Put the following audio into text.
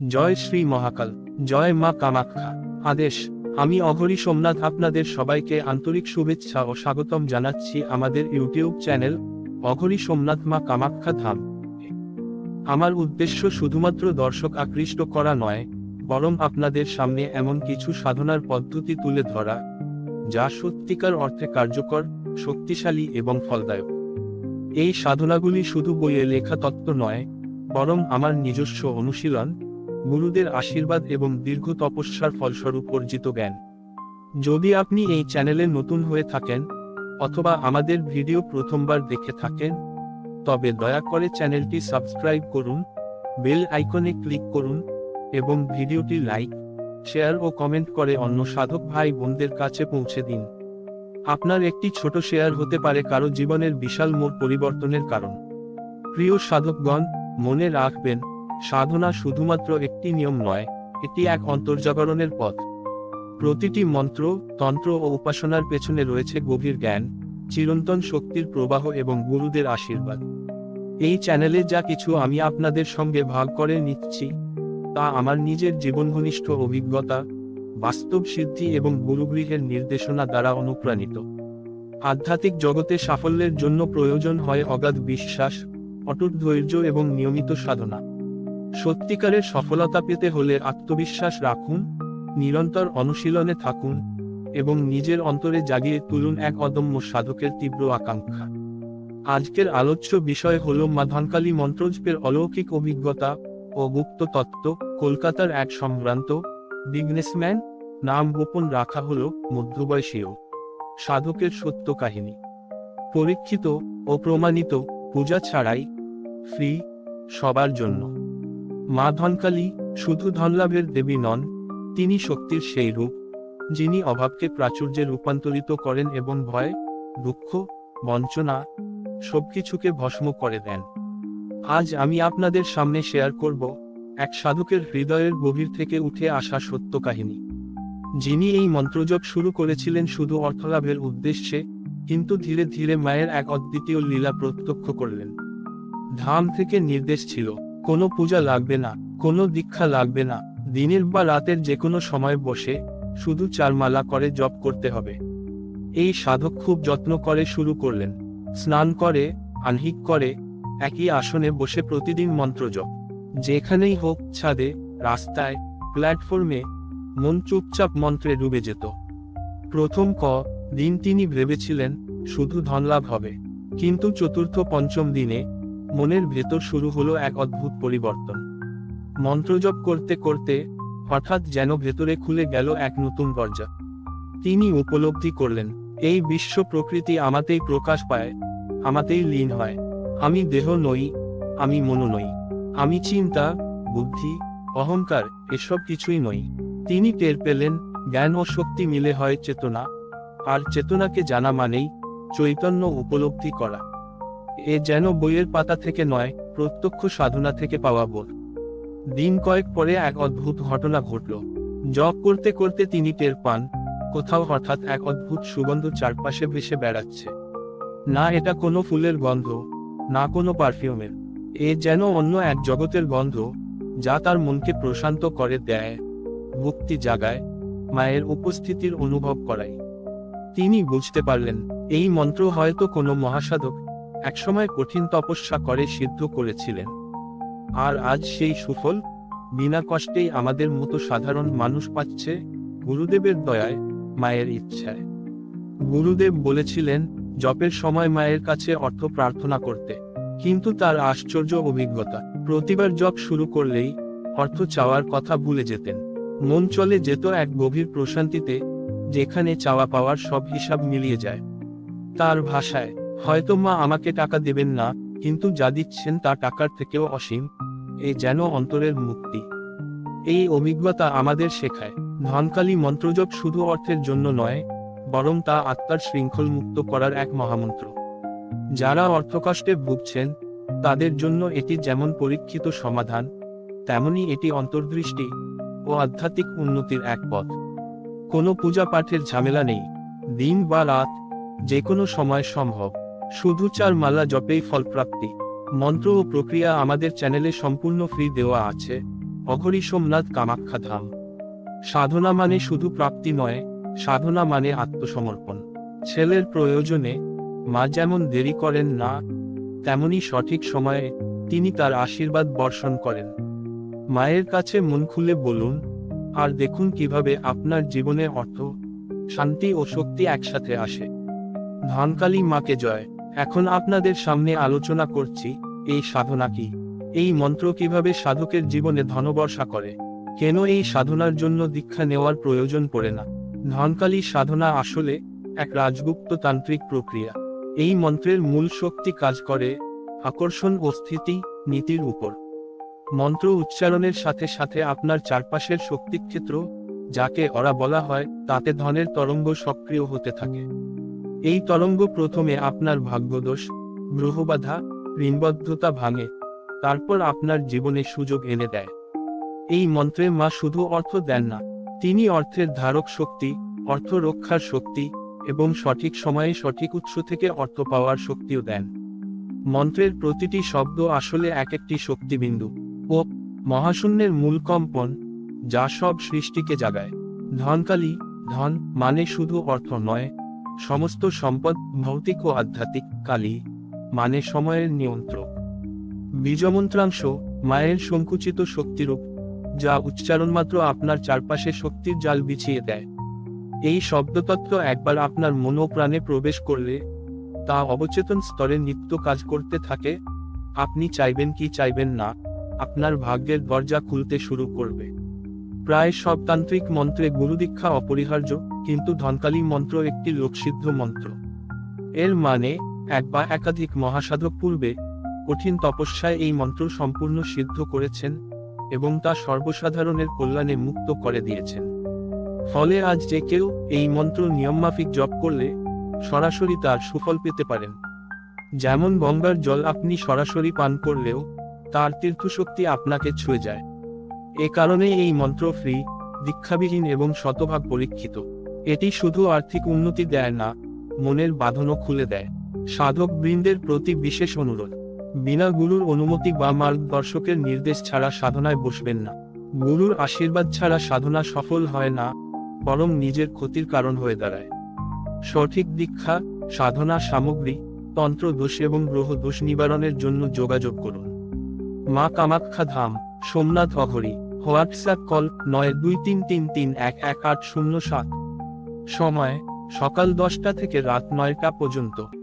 জয় শ্রী মহাকাল, জয় মা কামাখ্যা। আদেশ, আমি অঘরী সোমনাথ আপনাদের সবাইকে আন্তরিক শুভেচ্ছা ও স্বাগতম জানাচ্ছি আমাদের ইউটিউব চ্যানেল, অঘরী সোমনাথ মা কামাখ্যা ধাম। আমার উদ্দেশ্য শুধুমাত্র দর্শক আকৃষ্ট করা নয়, বরং আপনাদের সামনে এমন কিছু সাধনার পদ্ধতি তুলে ধরা, যা সত্যিকার অর্থে কার্যকর, শক্তিশালী এবং ফলদায়ক। এই সাধনাগুলি শুধু বইয়ে লেখা তত্ত্ব নয়, বরং আমার নিজস্ব অনুশীলন গুরুদের আশীর্বাদ এবং দীর্ঘ তপস্যার ফলস্বরূপ অর্জিত জ্ঞান। যদি আপনি এই চ্যানেলে নতুন হয়ে থাকেন, অথবা আমাদের ভিডিও প্রথমবার দেখে থাকেন, তবে দয়া করে চ্যানেলটি সাবস্ক্রাইব করুন, বেল আইকনে ক্লিক করুন, এবং ভিডিওটি লাইক, শেয়ার ও কমেন্ট করে অন্য সাধক ভাই বোনদের কাছে পৌঁছে দিন। আপনার একটি ছোট শেয়ার হতে পারে কারও জীবনের বিশাল মোড় পরিবর্তনের কারণ। প্রিয় সাধকগণ, মনে রাখবেন সাধনা শুধুমাত্র একটি নিয়ম নয়, এটি এক অন্তর্জাগরণের পথ। প্রতিটি মন্ত্র, তন্ত্র ও উপাসনার পেছনে রয়েছে গভীর জ্ঞান, চিরন্তন শক্তির প্রবাহ এবং গুরুদের আশীর্বাদ। এই চ্যানেলে যা কিছু আমি আপনাদের সঙ্গে ভাগ করে নিচ্ছি, তা আমার নিজের জীবনঘনিষ্ঠ অভিজ্ঞতা, বাস্তব সিদ্ধি এবং গুরুগৃহের নির্দেশনা দ্বারা অনুপ্রাণিত। আধ্যাত্মিক জগতে সাফল্যের জন্য প্রয়োজন হয় অগাধ বিশ্বাস, অটুট ধৈর্য এবং নিয়মিত সাধনা। সত্যিকারের সফলতা পেতে হলে আত্মবিশ্বাস রাখুন, নিরন্তর অনুশীলনে থাকুন, এবং নিজের অন্তরে জাগিয়ে তুলুন এক অদম্য সাধকের তীব্র আকাঙ্ক্ষা। আজকের আলোচ্য বিষয় হল মাধানকালী মন্ত্রজপের অলৌকিক অভিজ্ঞতা ও গুপ্ত তত্ত্ব, কলকাতার এক সম্ভ্রান্ত বিজনেসম্যান নাম গোপন রাখা হল মধ্যবয়সীয় সাধকের সত্য কাহিনী। পরীক্ষিত ও প্রমাণিত, পূজা ছাড়াই, ফ্রি, সবার জন্য। মা ধনকালী, শুধু ধনলাভের দেবী নন, তিনি শক্তির সেই রূপ, যিনি অভাবকে প্রাচুর্যে রূপান্তরিত করেন এবং ভয়, দুঃখ, বঞ্চনা, সবকিছুকে ভস্ম করে দেন। আজ আমি আপনাদের সামনে শেয়ার করব, এক সাধকের হৃদয়ের গভীর থেকে উঠে আসা সত্য কাহিনী। যিনি এই মন্ত্রজপ শুরু করেছিলেন শুধু অর্থলাভের উদ্দেশ্যে, কিন্তু ধীরে ধীরে মায়ের এক অদ্বিতীয় লীলা প্রত্যক্ষ করলেন। ধাম থেকে নির্দেশ ছিল কোনো পূজা লাগবে না, কোনো দীক্ষা লাগবে না, দিনের বা রাতের যে কোনো সময় বসে, শুধু চারমালা করে জপ করতে হবে। এই সাধক খুব যত্ন করে শুরু করলেন। স্নান করে, আহ্নিক করে, একই আসনে বসে প্রতিদিন মন্ত্র জপ। যেখানেই হোক, ছাদে, রাস্তায়, প্ল্যাটফর্মে, মন চুপচাপ মন্ত্রে ডুবে যেত। প্রথম ক, দিন তিনি ভেবেছিলেন, শুধু ধনলাভ হবে। কিন্তু চতুর্থ পঞ্চম দিনে মনের ভেতর শুরু হলো এক অদ্ভুত পরিবর্তন। মন্ত্রজপ করতে করতে হঠাৎ যেন ভেতরে খুলে গেল এক নতুন দরজা। তিনি উপলব্ধি করলেন, এই বিশ্ব প্রকৃতি আমাতেই প্রকাশ পায়, আমাতেই লীন হয়। আমি দেহ নই, আমি মন নই। আমি চিন্তা, বুদ্ধি, অহংকার, এসব কিছুই নই। তিনি টের পেলেন, জ্ঞান ও শক্তি মিলে হয় চেতনা। আর চেতনাকে জানা মানেই চৈতন্য উপলব্ধি করা। এ যেন বইয়ের পাতা থেকে নয়, প্রত্যক্ষ সাধনা থেকে পাওয়া বোধ। দিন কয়েক পরে এক অদ্ভুত ঘটনা ঘটল। জব করতে করতে তিনি টের পান, কোথাও হঠাৎ এক অদ্ভুত সুগন্ধ চারপাশে ভেসে বেড়াচ্ছে। না এটা কোনো ফুলের গন্ধ, না কোনো পারফিউমের। এ যেন অন্য এক জগতের গন্ধ, যা তার মনকে প্রশান্ত করে, দেয়। মুক্তি জাগায়, মায়ের উপস্থিতির অনুভব করায়। তিনি বুঝতে পারলেন, এই মন্ত্র হয়তো কোনো মহাসাধক একসময় কঠিন তপস্যা করে সিদ্ধ করেছিলেন। আর আজ সেই সুফল, বিনা কষ্টেই আমাদের মতো সাধারণ মানুষ পাচ্ছে গুরুদেবের দয়ায়, মায়ের ইচ্ছায়। গুরুদেব বলেছিলেন, জপের সময় মায়ের কাছে অর্থ প্রার্থনা করতে। কিন্তু তার আশ্চর্য অভিজ্ঞতা, প্রতিবার জপ শুরু করলেই অর্থ চাওয়ার কথা ভুলে যেতেন। মন চলে যেত এক গভীর প্রশান্তিতে, যেখানে চাওয়া পাওয়ার সব হিসাব মিলিয়ে যায়। তার ভাষায় হয়তো মা আমাকে টাকা দেবেন না, কিন্তু যা দিচ্ছেন তা টাকার থেকেও অসীম। এ যেন অন্তরের মুক্তি। এই অভিজ্ঞতা আমাদের শেখায়। ধনকালী মন্ত্রজপ শুধু অর্থের জন্য নয়, বরং তা আত্মার শৃঙ্খল মুক্ত করার এক মহামন্ত্র। যারা অর্থকষ্টে ভুগছেন, তাদের জন্য এটি যেমন পরীক্ষিত সমাধান, তেমনি এটি অন্তর্দৃষ্টি ও আধ্যাত্মিক উন্নতির এক পথ। কোনো পূজা পাঠের ঝামেলা নেই। দিন বা রাত যে কোনো সময় সম্ভব। শুধু চার মালা জপেই ফলপ্রাপ্তি। মন্ত্র ও প্রক্রিয়া আমাদের চ্যানেলে সম্পূর্ণ ফ্রি দেওয়া আছে। অঘরী সোমনাথ কামাখ্যা ধাম সাধনা মানে শুধু প্রাপ্তি নয়, সাধনা মানে আত্মসমর্পণ। ছেলের প্রয়োজনে মা যেমন দেরি করেন না, তেমনি সঠিক সময়ে তিনি তার আশীর্বাদ বর্ষণ করেন। মায়ের কাছে মন খুলে বলুন, আর দেখুন কীভাবে আপনার জীবনে অর্থ, শান্তি ও শক্তি একসাথে আসে। ধনকালী মাকে জয়। এখন আপনাদের সামনে আলোচনা করছি, এই সাধনা কি? এই মন্ত্র কীভাবে সাধকের জীবনে ধনবর্ষা করে? কেন এই সাধনার জন্য দীক্ষা নেওয়ার প্রয়োজন পড়ে না? ধনকালী সাধনা আসলে এক রাজগুপ্ত তান্ত্রিক প্রক্রিয়া। এই মন্ত্রের মূল শক্তি কাজ করে আকর্ষণ ও স্থিতি নীতির উপর। মন্ত্র উচ্চারণের সাথে সাথে আপনার চারপাশের শক্তিক্ষেত্র, যাকে ওরা বলা হয়, তাতে ধনের তরঙ্গ সক্রিয় হতে থাকে। এই তরঙ্গ প্রথমে আপনার ভাগ্যদোষ, গ্রহবাধা, ঋণবদ্ধতা ভাঙে, তারপর আপনার জীবনে সুযোগ এনে দেয়। এই মন্ত্রে মা শুধু অর্থ দেন না, তিনি অর্থের ধারক শক্তি, অর্থ রক্ষার শক্তি, এবং সঠিক সময়ে সঠিক উৎস থেকে অর্থ পাওয়ার শক্তিও দেন। মন্ত্রের প্রতিটি শব্দ আসলে এক একটি শক্তিবিন্দু ও মহাশূন্যের মূল কম্পন, যা সব সৃষ্টিকে জাগায়। ধনকালী, ধন মানে শুধু অর্থ নয় সমস্ত সম্পদ ভৌতিক ও আধ্যাত্মিক কালী মানে সময়ের নিয়ন্ত্রক বীজমন্ত্রাংশ, মায়ের সংকুচিত শক্তিরূপ, যা উচ্চারণ মাত্র আপনার চারপাশে শক্তির জাল বিছিয়ে দেয়। এই শব্দতত্ত্ব একবার আপনার মন ও প্রাণে প্রবেশ করলে, তা অবচেতন স্তরে নিত্য কাজ করতে থাকে। আপনি চাইবেন কি চাইবেন না, আপনার ভাগ্যের দরজা খুলতে শুরু করবে। প্রায় সব তান্ত্রিক মন্ত্রে গুরুদীক্ষা অপরিহার্য, কিন্তু ধনকালী মন্ত্র একটি লোকসিদ্ধ মন্ত্র। এর মানে এক বা একাধিক মহাসাধক পূর্বে, কঠিন তপস্যায় এই মন্ত্র সম্পূর্ণ সিদ্ধ করেছেন, এবং তা সর্বসাধারণের কল্যাণে মুক্ত করে দিয়েছেন। ফলে আজ যে কেউ এই মন্ত্র নিয়মমাফিক জপ করলে, সরাসরি তার সুফল পেতে পারেন। যেমন গঙ্গার জল আপনি সরাসরি পান করলেও, তার তীর্থশক্তি আপনাকে ছুঁয়ে যায়। এ কারণে এই মন্ত্র ফ্রি, দীক্ষাবিহীন এবং শতভাগ পরীক্ষিত। এটি শুধু আর্থিক উন্নতি দেয় না, মনের বাঁধনও খুলে দেয়। সাধক বৃন্দের প্রতি বিশেষ অনুরোধ। বিনা গুরুর অনুমতি বা মার্গদর্শকের নির্দেশ ছাড়া সাধনায় বসবেন না। গুরুর আশীর্বাদ ছাড়া সাধনা সফল হয় না, বরং নিজের ক্ষতির কারণ হয়ে দাঁড়ায়। সঠিক দীক্ষা, সাধনা সামগ্রী, তন্ত্র দোষ এবং গ্রহ দোষ নিবারণের জন্য যোগাযোগ করুন। মা কামাখ্যা ধাম, সোমনাথ অঘরী। হোয়াটসঅ্যাপ কল নয় দুই তিন তিন তিন এক এক আট শূন্য সাত। সময়, সকাল দশটা থেকে রাত নয়টা পর্যন্ত।